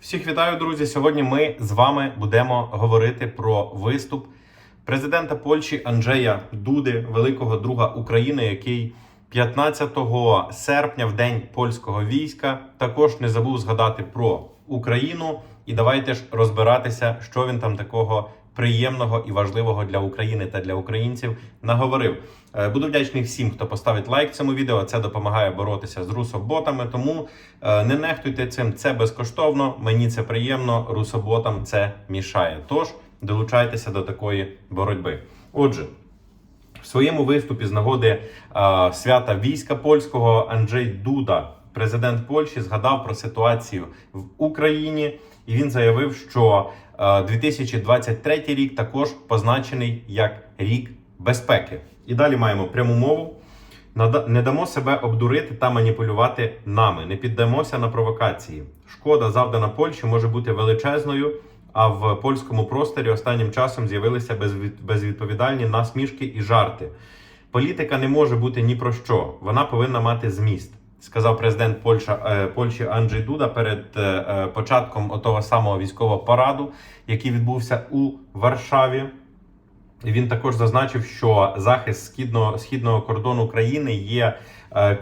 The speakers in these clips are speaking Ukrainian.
Всіх вітаю, друзі. Сьогодні ми з вами будемо говорити про виступ президента Польщі Анджея Дуди, великого друга України, який 15 серпня, в день польського війська, також не забув згадати про Україну. І давайте ж розбиратися, що він там такого приємного і важливого для України та для українців наговорив. Е, Буду вдячний всім, хто поставить лайк цьому відео. Це допомагає боротися з русоботами. Тому е, не нехтуйте цим. Це безкоштовно. Мені це приємно. Русоботам це мішає. Тож долучайтеся до такої боротьби. Отже. В своєму виступі з нагоди е, свята війська польського Анджей Дуда, президент Польщі, згадав про ситуацію в Україні, і він заявив, що 2023 рік також позначений як рік безпеки. І далі маємо пряму мову. Не дамо себе обдурити та маніпулювати нами. Не піддамося на провокації. Шкода, завдана Польщі, може бути величезною. А в польському просторі останнім часом з'явилися безвідповідальні насмішки і жарти. Політика не може бути ні про що. Вона повинна мати зміст, сказав президент Польща, е, Польщі Анджей Дуда перед е, е, початком того самого військового параду, який відбувся у Варшаві. Він також зазначив, що захист східного східного кордону країни є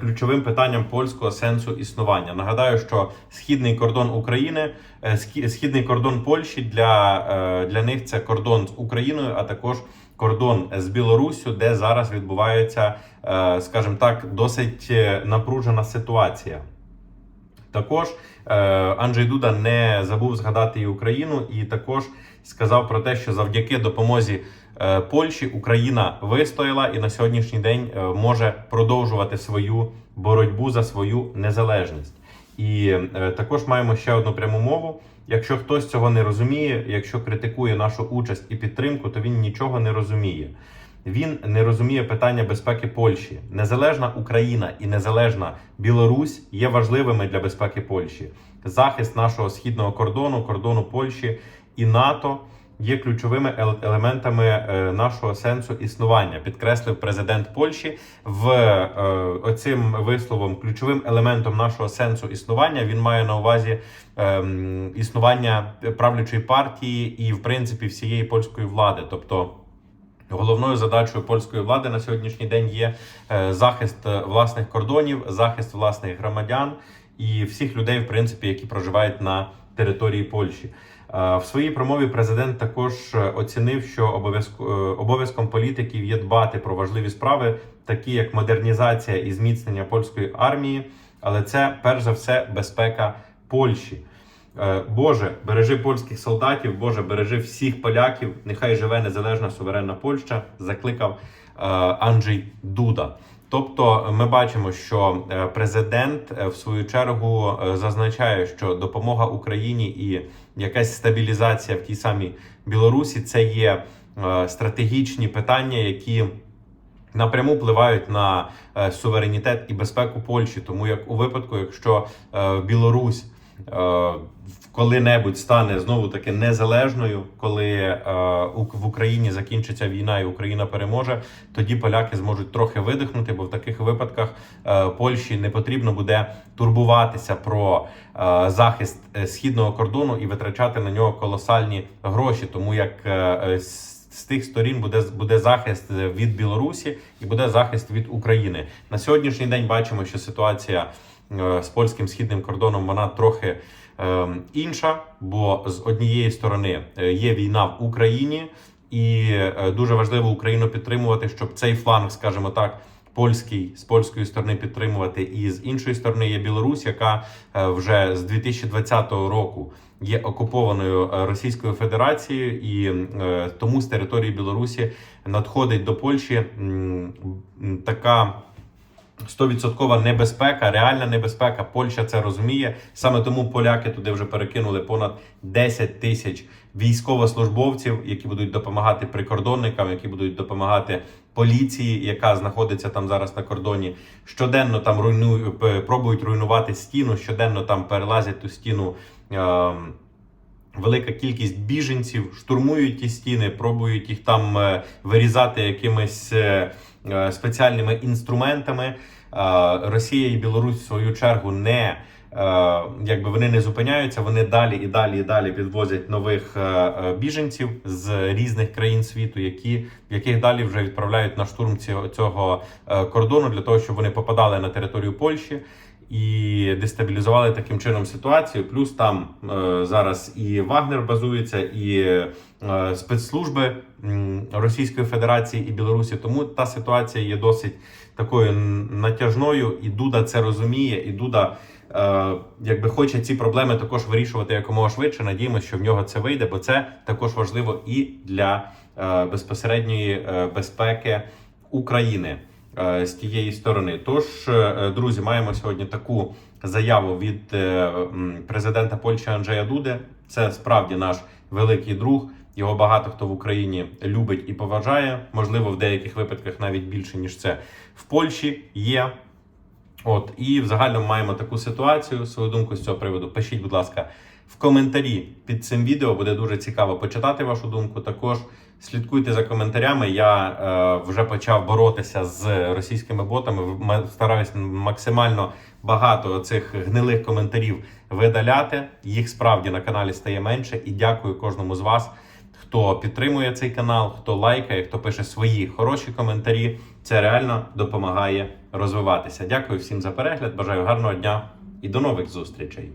ключовим питанням польського сенсу існування. Нагадаю, що східний кордон України, е, східний кордон Польщі для, для них це кордон з Україною, а також кордон з Білоруссю, де зараз відбувається, е, скажімо так, досить е, напружена ситуація. Також е, Анджей Дуда не забув згадати і Україну, і також сказав про те, що завдяки допомозі Польщі Україна вистояла і на сьогоднішній день може продовжувати свою боротьбу за свою незалежність. І е, також маємо ще одну пряму мову. Якщо хтось цього не розуміє, якщо критикує нашу участь і підтримку, то він нічого не розуміє. Він не розуміє питання безпеки Польщі. Незалежна Україна і незалежна Білорусь є важливими для безпеки Польщі. Захист нашого східного кордону, кордону Польщі і НАТО є ключовими елементами е, нашого сенсу існування, підкреслив президент Польщі. В е, оцим висловом ключовим елементом нашого сенсу існування він має на увазі ем, існування правлячої партії і, в принципі, всієї польської влади, тобто. Головною задачою польської влади на сьогоднішній день є е, захист власних кордонів, захист власних громадян і всіх людей, в принципі, які проживають на території Польщі. Е, В своїй промові президент також е, оцінив, що е, обов'язком політиків є дбати про важливі справи, такі як модернізація і зміцнення польської армії, але це перш за все безпека Польщі. Боже, бережи польських солдатів, Боже, бережи всіх поляків. Нехай живе незалежна суверенна Польща. Закликав Анджей Дуда. Тобто, ми бачимо, що е, президент е, в свою чергу е, зазначає, що допомога Україні і якась стабілізація в тій самій Білорусі це є стратегічні питання, які напряму впливають на суверенітет і безпеку Польщі. Тому як у випадку, якщо Білорусь коли-небудь стане знову таки незалежною, коли е, в Україні закінчиться війна і Україна переможе, тоді поляки зможуть трохи видихнути, бо в таких випадках е, Польщі не потрібно буде турбуватися про е, захист е, східного кордону і витрачати на нього колосальні гроші, тому як е, е, з тих сторін буде буде захист від Білорусі і буде захист від України. На сьогоднішній день бачимо, що ситуація е, з польським східним кордоном вона трохи е, інша, бо з однієї сторони е, є війна в Україні, і е, дуже важливо Україну підтримувати, щоб цей фланг, скажімо так. Польський з польської сторони підтримувати, і з іншої сторони є Білорусь, яка е, вже з 2020 року є окупованою е, Російською Федерацією, і е, тому з території Білорусі надходить до Польщі така. Стовідсоткова небезпека, реальна небезпека. Польща це розуміє. Саме тому поляки туди вже перекинули понад 10 тисяч військовослужбовців, які будуть допомагати прикордонникам, які будуть допомагати поліції, яка знаходиться там зараз на кордоні. Щоденно там руйнують, пробують руйнувати стіну, щоденно там перелазять ту стіну. ем, Велика кількість біженців штурмують ті стіни, пробують їх там е, вирізати якимись е, е, спеціальними інструментами. Росія і Білорусь в свою чергу не якби вони не зупиняються, вони далі і далі і далі підвозять нових біженців з різних країн світу, які яких далі вже відправляють на штурм цього, кордону для того, щоб вони попадали на територію Польщі і дестабілізували таким чином ситуацію. Плюс там е, зараз і Вагнер базується, і е, спецслужби Російської Федерації і Білорусі. Тому та ситуація є досить такою натяжною, і Дуда це розуміє, і Дуда. Е, якби хоче ці проблеми також вирішувати якомога швидше. Надіємося, що в нього це вийде, бо це також важливо і для е, безпосередньої е, безпеки України з тієї сторони. Тож, е, друзі, маємо сьогодні таку заяву від е, президента Польщі Анджея Дуди. Це справді наш великий друг. Його багато хто в Україні любить і поважає. Можливо, в деяких випадках навіть більше ніж це в Польщі є. От і в загальному маємо таку ситуацію. Свою думку з цього приводу пишіть, будь ласка, в коментарі під цим відео. Буде дуже цікаво почитати вашу думку. Також слідкуйте за коментарями. Я е, вже почав боротися з російськими ботами. Стараюсь максимально багато цих гнилих коментарів видаляти. Їх справді на каналі стає менше. І дякую кожному з вас. Хто підтримує цей канал, хто лайкає, хто пише свої хороші коментарі, це реально допомагає розвиватися. Дякую всім за перегляд. Бажаю гарного дня і до нових зустрічей.